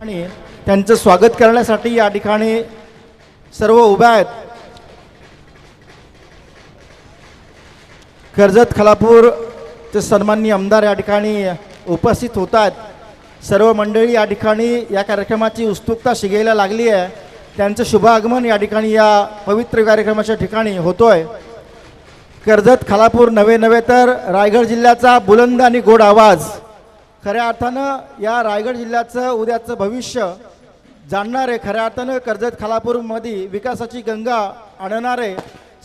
आणि त्यांचं स्वागत करण्यासाठी या ठिकाणी सर्व उभ्या आहेत. कर्जत खलापूर ते सन्माननीय आमदार या ठिकाणी उपस्थित होत आहेत. सर्व मंडळी या ठिकाणी या कार्यक्रमाची उत्सुकता शिगायला लागली आहे. त्यांचं शुभागमन या ठिकाणी या पवित्र कार्यक्रमाच्या ठिकाणी होतोय. कर्जत खालापूर नवे नव्हे तर रायगड जिल्ह्याचा बुलंद आणि गोड आवाज. खऱ्या अर्थानं या रायगड जिल्ह्याचं उद्याचं भविष्य जाणणारे खऱ्या अर्थानं कर्जत खालापूरमध्ये विकासाची गंगा आणणारे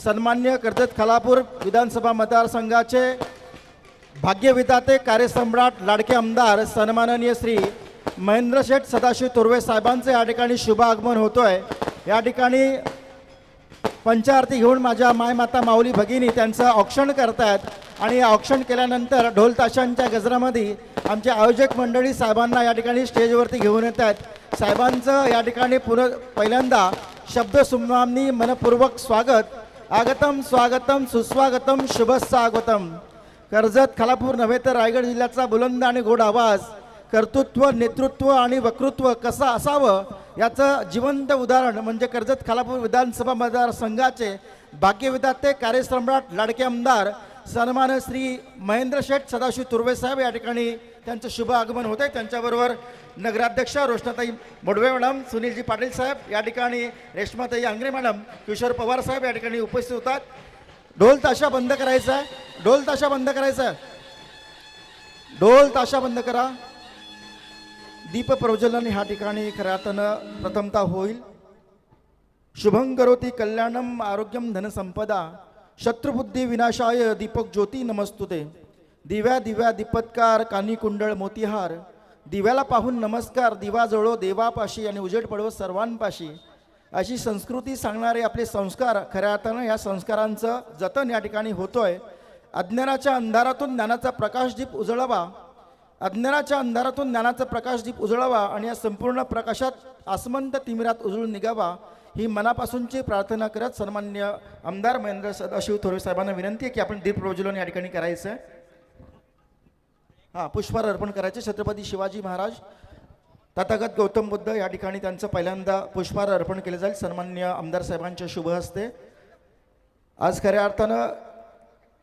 सन्मान्य कर्जत खालापूर विधानसभा मतदारसंघाचे भाग्यविधाते कार्यसम्राट लाडके आमदार सन्माननीय श्री महेंद्र शेठ सदाशिव तुर्वे साहेबांचे या ठिकाणी शुभ आगमन आहे या ठिकाणी पंचारती घेऊन माझ्या मायमाता माऊली भगिनी त्यांचं औक्षण करतायत आणि औक्षण केल्यानंतर ढोलताशांच्या गजरामध्ये आमचे आयोजक मंडळी साहेबांना या ठिकाणी स्टेजवरती घेऊन येत आहेत. साहेबांचं या ठिकाणी पुन पहिल्यांदा शब्द मनपूर्वक स्वागत. आगतम स्वागतम सुस्वागतम शुभस्वागतम. कर्जत खालापूर नव्हे तर रायगड जिल्ह्याचा बुलंद आणि गोड आवाज. कर्तृत्व नेतृत्व आणि वक्तृत्व कसं असावं याचं जिवंत उदाहरण म्हणजे कर्जत खालापूर विधानसभा मतदारसंघाचे भाग्यविधाते कार्यसम्राट लाडके आमदार सन्मान श्री महेंद्र शेठ सदाशिव तुर्वे साहेब या ठिकाणी त्यांचं शुभ आगमन होत आहे त्यांच्याबरोबर नगराध्यक्ष रोशनाताई मोडवे मॅडम सुनीलजी पाटील साहेब या ठिकाणी रेश्माताई आंग्रे मॅडम किशोर पवार साहेब या ठिकाणी उपस्थित होतात. ढोल ताशा बंद करायचा आहे. ढोल ताशा बंद करायचा आहे. ढोल ताशा बंद करा. दीप प्रज्वलन ह्या ठिकाणी खऱ्या अर्थानं प्रथमता होईल. शुभं करोती कल्याणम आरोग्यम धनसंपदा शत्रुबुद्धी विनाशाय दीपक ज्योती नमस्तुते. दिव्या दिव्या दीपत्कार कानी कुंडळ मोतीहार. दिव्याला पाहून नमस्कार दिवा जळो देवापाशी आणि उजेड पडवो सर्वांपाशी. अशी संस्कृती सांगणारे आपले संस्कार खऱ्या अर्थानं या संस्कारांचं जतन या ठिकाणी होतोय. अज्ञानाच्या अंधारातून ज्ञानाचा प्रकाशदीप उजळवा. अज्ञानाच्या अंधारातून ज्ञानाचा प्रकाशदीप उजळावा आणि या संपूर्ण प्रकाशात आसमंत तिमिरात उजळून निघावा ही मनापासूनची प्रार्थना करत सन्मान्य आमदार महेंद्र सदाशिव थोरवे साहेबांना विनंती आहे की आपण दीप प्रज्वलन या ठिकाणी करायचं. आहे हां पुष्पहार अर्पण करायचे. छत्रपती शिवाजी महाराज तथागत गौतम बुद्ध या ठिकाणी त्यांचं पहिल्यांदा पुष्पहार अर्पण केलं जाईल. सन्मान्य आमदार साहेबांच्या शुभ हस्ते. आज खऱ्या अर्थानं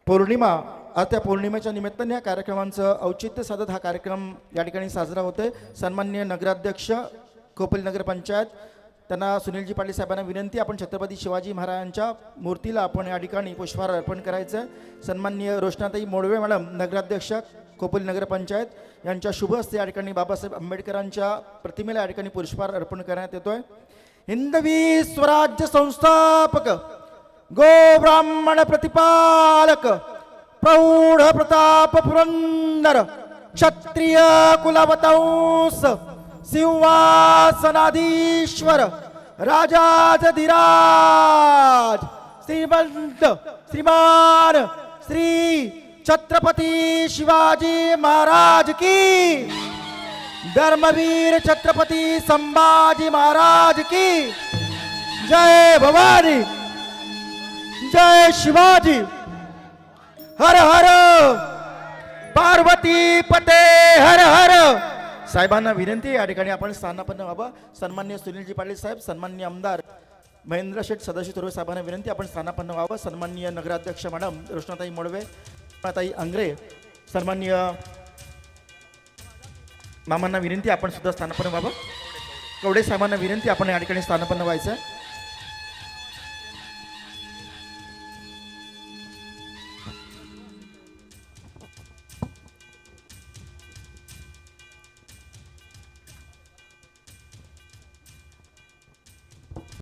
पौर्णिमा आज त्या पौर्णिमेच्या निमित्ताने या कार्यक्रमांचं औचित्य साधत हा कार्यक्रम या ठिकाणी साजरा होतोय. सन्मान्य नगराध्यक्ष कोपल नगरपंचायत त्यांना सुनीलजी पाटील साहेबांना विनंती आपण छत्रपती शिवाजी महाराजांच्या मूर्तीला आपण या ठिकाणी पुष्पहार अर्पण करायचं आहे सन्मान्य रोशनाताई मोडवे मॅडम नगराध्यक्ष खोपोली नगर पंचायत यांच्या शुभ हस्ते या ठिकाणी बाबासाहेब आंबेडकरांच्या प्रतिमेला या ठिकाणी पुष्पहार अर्पण करण्यात येतोय. हिंदवी स्वराज्य संस्थापक गो ब्राह्मण प्रतिपालक प्रौढ प्रताप पुरंदर क्षत्रिय कुलवतंस सिंहासनाधीश्वर राजाधिराज श्रीमंत श्रीमान श्री छत्रपती शिवाजी महाराज की। धर्मवीर छत्रपती संभाजी महाराज की। जय भवानी जय शिवाजी। हर हर पार्वती पते हर हर। साहेबांना विनंती या ठिकाणी आपण स्थानापन्न व्हावं. सन्मान्य सुनीलजी पाटील साहेब सन्मान्य आमदार महेंद्र शेठ सदाशिव तुर्वे साहेबांना विनंती आपण स्थानापन्न व्हावं. सन्मान्य नगराध्यक्ष मॅडम रोशनाताई मोडवे ताई अंग्रे सन्मान्य मामांना विनंती आपण सुद्धा स्थानापन्न व्हावं. कवडे साहेबांना विनंती आपण या ठिकाणी स्थानापन्न व्हायचं. आहे